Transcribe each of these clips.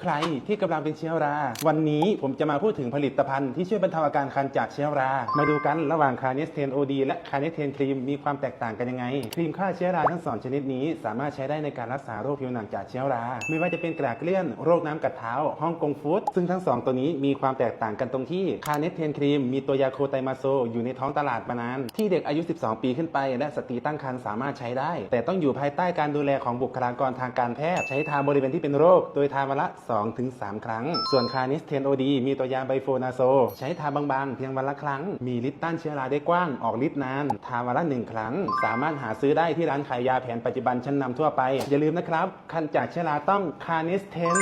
ใครที่กำลังเป็นเชื้อรา วันนี้ผมจะมาพูดถึงผลิตภัณฑ์ที่ช่วยบรรเทาอาการคันจากเชื้อรา มาดูกันระหว่างคาเนสเทนโอดีและคาเนสเทนครีมมีความแตกต่างกันยังไง ครีมฆ่าเชื้อราทั้งสองชนิดนี้ สามารถใช้ได้ในการรักษาโรคผิวหนังจากเชื้อรา ไม่ว่าจะเป็นกระเกลื่อนโรคน้ำกัดเท้าฮ่องกงฟูดซึ่งทั้งสองตัวนี้มีความแตกต่างกันตรงที่คาเนสเทนครีมมีตัวยาโคไตมาโซอยู่ในท้องตลาดมานานที่เด็กอายุ 12 ปีขึ้นไป และสตรีตั้งครรภ์สามารถใช้ได้ แต่ต้องอยู่ภายใต้การดูแลของบุคลากรทางการแพทย์ใช้ทาบริเวณที่เป็นโรค โดยทาวันละ2-3ครั้ง ส่วนคานิสเทนโอดีมีตัวยาไบโฟนาโซ ใช้ทาบางๆ เพียงวันละครั้ง มีฤทธิ์ต้านเชื้อราได้กว้าง ออกฤทธิ์นาน ทาวันละหนึ่งครั้ง สามารถหาซื้อได้ที่ร้านขายยาแผนปัจจุบันชั้นนำทั่วไป อย่าลืมนะครับ คันจากเชื้อราต้องคานิสเทน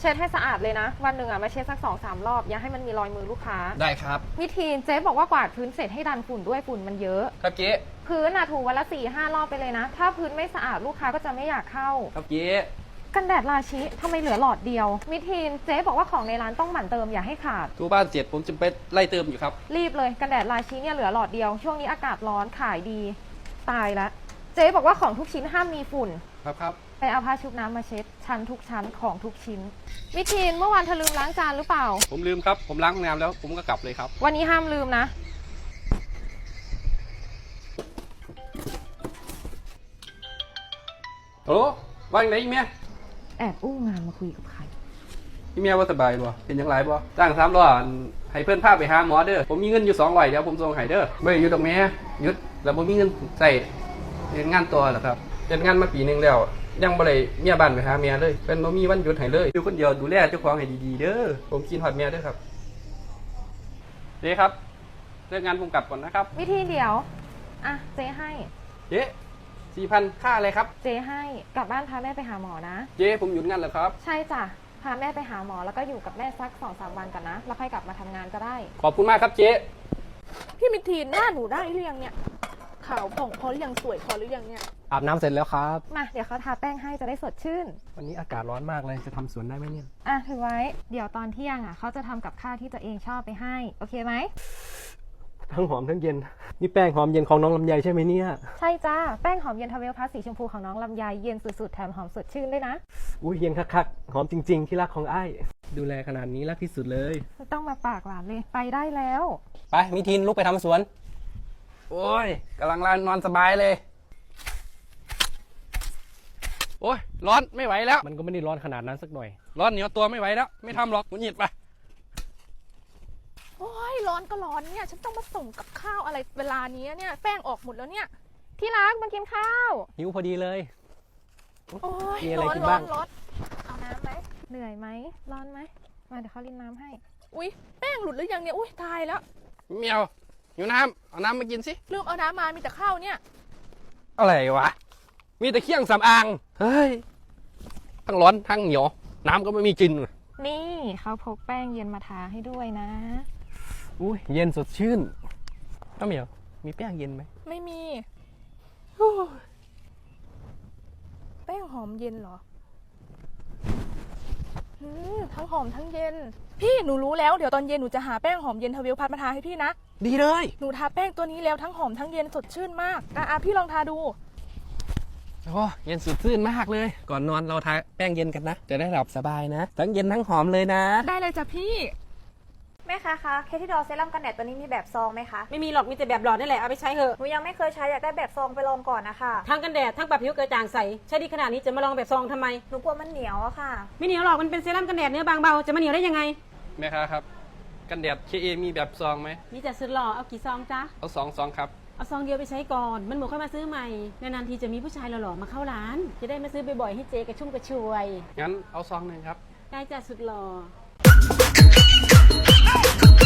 เช็ดให้สะอาดเลยนะ วันหนึ่งอะมาเช็ดสักสองสามรอบ อย่าให้มันมีรอยมือลูกค้า ได้ครับ วิธีเจ๊บอกว่ากวาดพื้นเสร็จให้ดันฝุ่นด้วยฝุ่นมันเยอะ ครับเจ๊พื้นอะถูวันละสี่ห้ารอบไปเลยนะ ถ้าพื้นไม่สะอาดลูกค้าก็จะไม่อยากเข้า ครับเจ๊ กันแดดราชิทำไมเหลือหลอดเดียววิธีเจ๊บอกว่าของในร้านต้องหมั่นเติมอย่าให้ขาดทูบ้านเสร็จผมจะไปไล่เติมอยู่ครับ รีบเลยกันแดดราชิเนี่ยเหลือหลอดเดียว ช่วงนี้อากาศร้อนขายดี ตายละเจ๊บอกว่าของทุกชิ้นห้ามมีฝุ่น ครับครับ ไปเอาผ้าชุบน้ำมาเช็ด ชั้นทุกชั้นของทุกชิ้นวิธีเมื่อวานเธอลืมล้างจานหรือเปล่า ผมลืมครับ ผมล้างห้องน้ำแล้ว ผมก็กลับเลยครับ วันนี้ห้ามลืมนะ โอ้ว่าอย่างไรอีเมีย แอบอู้งานมาคุยกับใครอีเมียว่าสบายบ่เป็นยังไงบ่จ้างสามร้อยให้เพื่อนพาไปหาหมอเด้อ ผมมีเงินอยู่สองร้อยเดี๋ยวผมส่งให้เด้อไม่อยู่ตรงแม่หยุดแล้วผมมีเงินใส่เรียนงานตัวเหรอครับเรียนงานมาปีหนึงแล้ว ยังบ่ได้เมียบ้านไปหาเมียเลย เป็นบ่มีวันหยุดให้เลยอยู่คนเดียวดูแลเจ้าของให้ดีๆเด้อ ผมกินฮอดเมียเด้อครับเจ๊ครับเลิกงานผมกลับก่อนนะครับ วิธีเดี๋ยว อะเจ๊ให้ เจ๊ สี่พันค่าอะไรครับ เจ๊ให้กลับบ้านพาแม่ไปหาหมอนะ เจ๊ผมหยุดงานแล้วครับ ใช่จ้ะพาแม่ไปหาหมอแล้วก็อยู่กับแม่สักสองสามวันก่อนนะ แล้วค่อยกลับมาทำงานก็ได้ ขอบคุณมากครับเจ๊พี่มิทีนหน้าหนูได้หรือยังเนี่ย ขาวผ่องพอหรือยังสวยพอหรือยังเนี่ย อาบน้ำเสร็จแล้วครับ มาเดี๋ยวเขาทาแป้งให้จะได้สดชื่น วันนี้อากาศร้อนมากเลยจะทำสวนได้ไหมเนี่ย อะถือไว้ เดี๋ยวตอนเที่ยงอะเขาจะทำกับข้าวที่ตัวเองชอบไปให้ โอเคไหม ทั้งหอมทั้งเย็น นี่แป้งหอมเย็นของน้องลำไยใช่ไหมเนี่ย ใช่จ้าแป้งหอมเย็นทาเวลพลัสสีชมพูของน้องลำไยเย็นสุดๆแถมหอมสดชื่นด้วยนะอุ้ยเย็นคักๆหอมจริง ๆ ที่รักของไอ้ายดูแลขนาดนี้รักที่สุดเลย ไม่ต้องมาปากหวานเลยไปได้แล้ว ไปมิทินลุกไปทำสวน โอ้ยกำลังนอนสบายเลย โอ้ยร้อนไม่ไหวแล้ว มันก็ไม่ได้ร้อนขนาดนั้นสักหน่อย ร้อนเหนียวตัวไม่ไหวแล้ว ไม่ทำหรอกหงุดหงิดไป โอ้ยร้อนก็ร้อนเนี่ยฉันต้องมาส่งกับข้าวอะไรเวลานี้เนี่ยแป้งออกหมดแล้วเนี่ย ที่รักมากินข้าวหิวพอดีเลย โอ้ยมีอะไรร้อนกินร้อบ้าง นร้อนเอาน้ำไหมเหนื่อยไหมร้อนไหมมาเดี๋ยวเขารินน้ำให้ อุ้ยแป้งหลุดหรือยังเนี่ยอุ้ยตายแล้วเมียวอยู่น้ำเอาน้ำมากินสิ ลืมเอาน้ำมามีแต่ข้าวเนี่ย อะไรวะ มีแต่เครื่องสำอาง เฮ้ย ทั้งร้อนทั้งเหนียว น้ำก็ไม่มีกิน นี่เขาพกแป้งเย็นมาทาให้ด้วยนะ อุ้ยเย็นสดชื่นน้าเหมียวมีแป้งเย็นไหมไม่มีโอ้ยแป้งหอมเย็นเหรออืมทั้งหอมทั้งเย็น พี่หนูรู้แล้วเดี๋ยวตอนเย็นหนูจะหาแป้งหอมเย็นทวิลพัดมาทาให้พี่นะ ดีเลย หนูทาแป้งตัวนี้แล้วทั้งหอมทั้งเย็นสดชื่นมากอะอะพี่ลองทาดู โอ้เย็นสุดชื่นมากเลย ก่อนนอนเราทาแป้งเย็นกันนะ จะได้หลับสบายนะ ทั้งเย็นทั้งหอมเลยนะ ได้เลยจ้ะพี่ แม่คะคะ เคที่ดอเซรั่มกันแดดตัวนี้มีแบบซองไหมคะ ไม่มีหรอก มีแต่แบบหลอดนี่แหละ เอาไปใช้เถอะหนูยังไม่เคยใช้อยากได้แบบซองไปลองก่อนนะคะ ทั้งกันแดดทั้งปรับผิวกระจ่างใส ใช้ดีขนาดนี้จะมาลองแบบซองทำไม หนูกลัวมันเหนียวอะค่ะ ไม่เหนียวหรอก มันเป็นเซรั่มกันแดดเนื้อบางเบา จะมาเหนียวได้ยังไง แม่ค้าครับ กันแดดเคเอมีแบบซองไหม มีแต่สุดหล่อ เอากี่ซองจ๊ะ เอาสองซองครับ เอาซองเดียวไปใช้ก่อน มันหมดค่อยมาซื้อใหม่ นานๆทีจะมีผู้ชายหล่อๆมาเข้าร้าน จะได้มาซื้อบ่อยๆให้เจกระชุ่มกระชวย งั้นเอาซองหนึ่งครับ ได้จ้ะสุดหล่อ Go, go, go.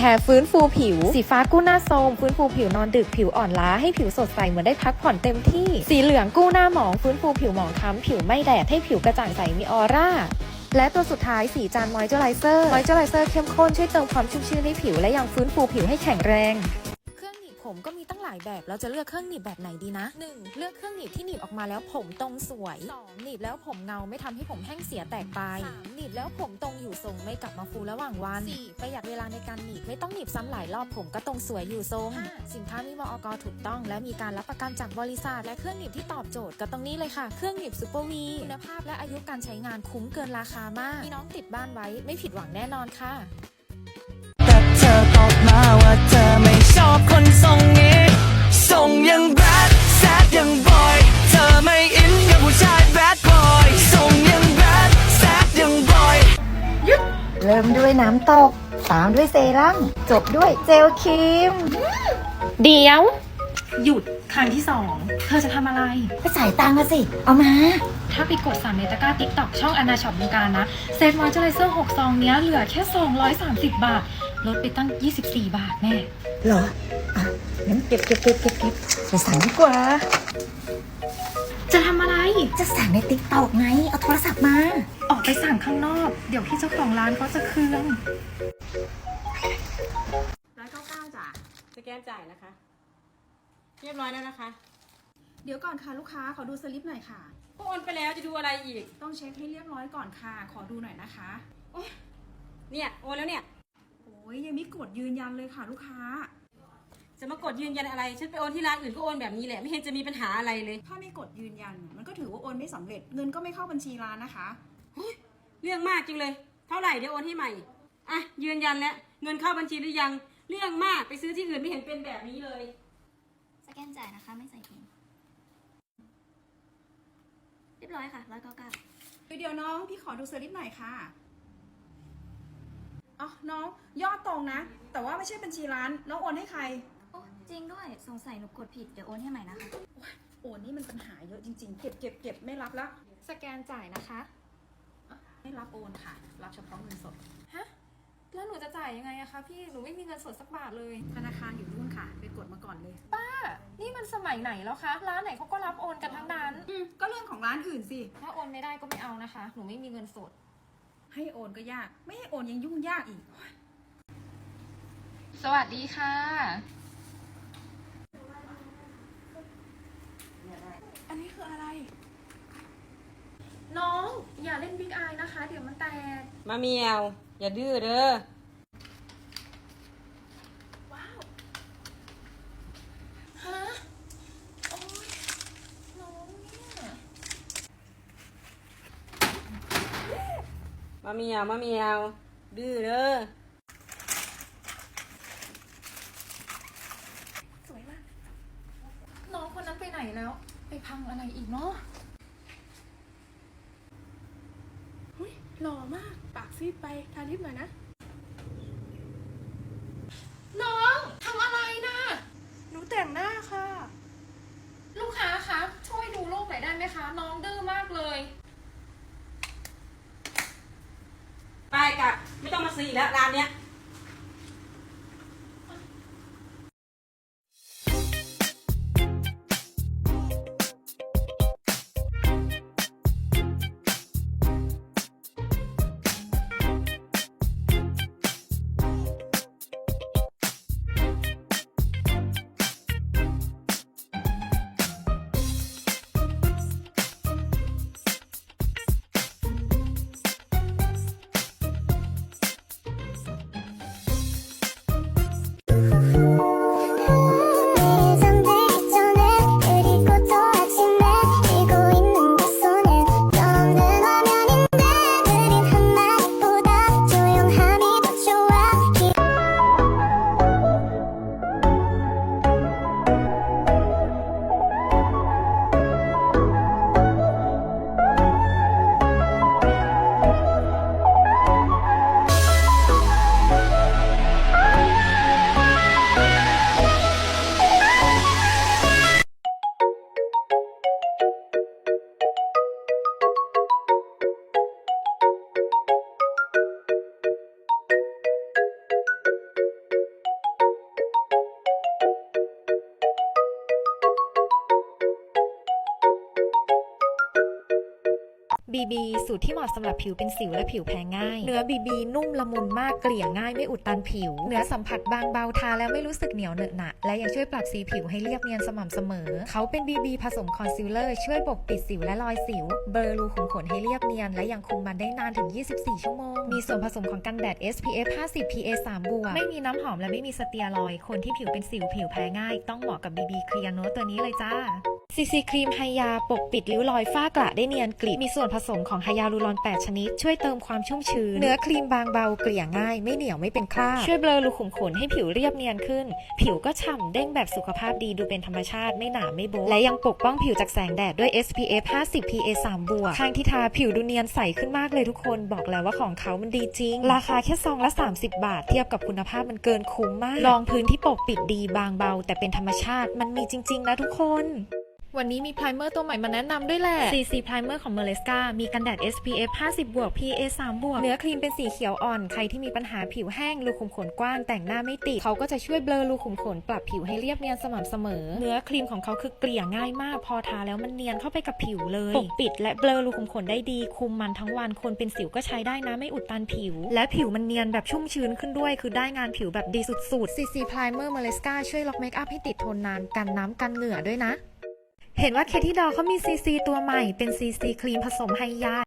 แคร์ฟื้นฟูผิว สีฟ้ากู้หน้าโทรมฟื้นฟูผิวนอนดึกผิวอ่อนล้าให้ผิวสดใสเหมือนได้พักผ่อนเต็มที่ สีเหลืองกู้หน้าหมองฟื้นฟูผิวหมองคล้ำผิวไม่แดดให้ผิวกระจ่างใสมีออร่าและตัวสุดท้ายสีจานมอยเจอไรเซอร์มอยเจอไรเซอร์เข้มข้นช่วยเติมความชุ่มชื้นให้ผิวและยังฟื้นฟูผิวให้แข็งแรง ผมก็มีตั้งหลายแบบ เราจะเลือกเครื่องหนีบแบบไหนดีนะ 1. เลือกเครื่องหนีบที่หนีบออกมาแล้วผมตรงสวย 2. หนีบแล้วผมเงาไม่ทำให้ผมแห้งเสียแตกไป 3. หนีบแล้วผมตรงอยู่ทรงไม่กลับมาฟูระหว่างวัน 4. ประหยัดเวลาในการหนีบไม่ต้องหนีบซ้ำหลายรอบผมก็ตรงสวยอยู่ทรง 5. สินค้ามีมอกถูกต้อง และมีการรับประกันจากบริษัทและเครื่องหนีบที่ตอบโจทย์ก็ตรงนี้เลยค่ะ เครื่องหนีบซูเปอร์วีคุณภาพและอายุการใช้งานคุ้มเกินราคามากมีน้องติดบ้านไว้ไม่ผิดหวังแน่นอนค่ะ แต่เธอตอบมาว่าเธอ อบคนทรงนี้ทรงยังแบดแซดยังบอย เธอไม่อินกับผู้ชายแบดบอยทรงยังแบดแซดยังบอย เริ่มด้วยน้ำตก ตามด้วยเซรั่มจบด้วยเจลครีม เดี๋ยว หยุดครั้งที่สอง เธอจะทำอะไรไปจ่ายตังค์มาสิ เอามา ถ้าไปกดสั่งในตะกร้าติ๊กต็อกช่องอนาช็อปวงการนะ เซตมอยเจอไรเซอร์6ซองเนี้ยเหลือแค่ 230 บาท ลดไปตั้ง 24 บาทแน่เหรออะงั้นเก็บเก็บเก็บเก็บเก็บไปสั่งดีกว่า จะทำอะไร จะสั่งในติ๊กตอกไง เอาโทรศัพท์มา ออกไปสั่งข้างนอก เดี๋ยวพี่เจ้าของร้านเขาจะเคืองร้อยเก้าเก้าจ้ะสแกนจ่ายนะคะ เรียบร้อยแล้วนะคะ เดี๋ยวก่อนค่ะลูกค้าขอดูสลิปหน่อยค่ะ ก็โอนไปแล้วจะดูอะไรอีก ต้องเช็คให้เรียบร้อยก่อนค่ะ ขอดูหน่อยนะคะเนี่ยโอนแล้วเนี่ยโอ้ยยังไม่กดยืนยันเลยค่ะลูกค้า จะมากดยืนยันอะไร ฉันไปโอนที่ร้านอื่นก็โอนแบบนี้แหละ ไม่เห็นจะมีปัญหาอะไรเลย ถ้าไม่กดยืนยัน มันก็ถือว่าโอนไม่สำเร็จ เงินก็ไม่เข้าบัญชีร้านนะคะ เรื่องมากจริงเลย เท่าไหร่เดี๋ยวโอนให้ใหม่ อะ ยืนยันแล้ว เงินเข้าบัญชีหรือยัง เรื่องมากไปซื้อที่อื่นไม่เห็นเป็นแบบนี้เลย สแกนจ่ายนะคะไม่ใส่ถุงเรียบร้อยค่ะร้อยเก้าเก้า เดี๋ยวน้องพี่ขอดูสลิปหน่อยค่ะ อ๋อน้องยอดตรงนะ แต่ว่าไม่ใช่บัญชีร้าน น้องโอนให้ใคร โอ้จริงด้วยสงสัยหนูกดผิดเดี๋ยวโอนให้ใหม่นะคะโอนนี่มันปัญหาเยอะจริง ๆ เก็บเก็บเก็บไม่รับละสแกนจ่ายนะคะ ไม่รับโอนค่ะ รับเฉพาะเงินสด ฮะ แล้วหนูจะจ่ายยังไงอะคะพี่ หนูไม่มีเงินสดสักบาทเลย ธนาคารอยู่นู่นค่ะ ไปกดมาก่อนเลย ป้า นี่มันสมัยไหนแล้วคะ ร้านไหนเขาก็รับโอนกันทั้งนั้น อืมก็เรื่องของร้านอื่นสิ ถ้าโอนไม่ได้ก็ไม่เอานะคะ หนูไม่มีเงินสด ให้โอนก็ยาก ไม่ให้โอนยังยุ่งยากอีก สวัสดีค่ะ อันนี้คืออะไร น้องอย่าเล่นบิ๊กอายนะคะ เดี๋ยวมันแตก มาเมียว อย่าดื้อเด้อ ฮะ โอ้ยน้องเนี่ย มาเมียวมาเมียว ดื้อเด้อสวยมาก น้องคนนั้นไปไหนแล้ว ไปพังอะไรอีกเนาะหล่อมาก ปากซีดไป ทาลิปหน่อยนะ น้องทำอะไรนะ หนูแต่งหน้าค่ะ ลูกค้าคะ ช่วยดูรูปหน่อยได้ไหมคะ น้องดื้อมากเลย ไปกะ ไม่ต้องมาซื้ออีก แล้วร้านเนี้ย BB สูตรที่เหมาะสำหรับผิวเป็นสิวและผิวแพ้ง่าย เนื้อ BB นุ่มละมุนมากเกลี่ยง่ายไม่อุดตันผิว เนื้อสัมผัสบางเบาทาแล้วไม่รู้สึกเหนียวเหนอะหนะและยังช่วยปรับสีผิวให้เรียบเนียนสม่ำเสมอ เขาเป็น BB ผสมคอนซีลเลอร์ช่วยปกปิดสิวและรอยสิว เบลอรูขุมขนให้เรียบเนียน และยังคุมมันได้นานถึง 24 ชั่วโมง มีส่วนผสมของกันแดด SPF 50 PA 3บวกไม่มีน้ำหอมและไม่มีสเตียรอยด์คนที่ผิวเป็นสิวผิวแพ้ง่าย ต้องเหมาะกับ BB เคลียร์โนตตัวนี้เลยจ้า ซีซีครีมไฮยาปกปิดริ้วรอยฝ้ากระได้เนียนกริบมีส่วนผสมของไฮยาลูรอน 8 ชนิด ช่วยเติมความชุ่มชื้น เนื้อครีมบางเบาเกลี่ยง่าย ไม่เหนียวไม่เป็นคราบช่วยเบลอรูขุมขนให้ผิวเรียบเนียนขึ้น ผิวก็ฉ่ำเด้งแบบสุขภาพดีดูเป็นธรรมชาติไม่หนาไม่โบและยังปกป้องผิวจากแสงแดดด้วย SPF 50 PA 3บวกข้างที่ทาผิวดูเนียนใสขึ้นมากเลยทุกคนบอกแล้วว่าของเขามันดีจริง ราคาแค่ซองละ 30 บาท เทียบกับคุณภาพมันเกินคุ้มมากลองพื้นที่ปกปิดดีบางเบา แต่เป็นธรรมชาติมันมีจริง ๆ นะทุกคน วันนี้มีไพรเมอร์ตัวใหม่มาแนะนำด้วยแหละ CC Primer ของ m e r l e s c a มีกันแดด SPF 50บวก PA 3บวกเนื้อครีมเป็นสีเขียวอ่อน ใครที่มีปัญหาผิวแห้ง รูขุมขนกว้าง แต่งหน้าไม่ติด เขาก็จะช่วยเบลอรูขุมขน ปรับผิวให้เรียบเนียนสม่ำเสมอ เนื้อครีมของเขาคือเกลี่ยง่ายมาก พอทาแล้วมันเนียนเข้าไปกับผิวเลย ปกปิดและเบลอรูขุมขนได้ดี คุมมันทั้งวัน คนเป็นสิวก็ใช้ได้นะ ไม่อุดตันผิว และผิวมันเนียนแบบชุ่มชื้นขึ้นด้วย คือได้งานผิวแบบดีสุดๆ CC Primer m e r l e s c a ช่วยล็อกเมคอัพให้ติดทนนาน กันน้ำกันเหงื่อด้วยนะ เห็นว่าเคที่ดอเขามีซีซีตัวใหม่เป็นซีซีครีมผสมไฮยา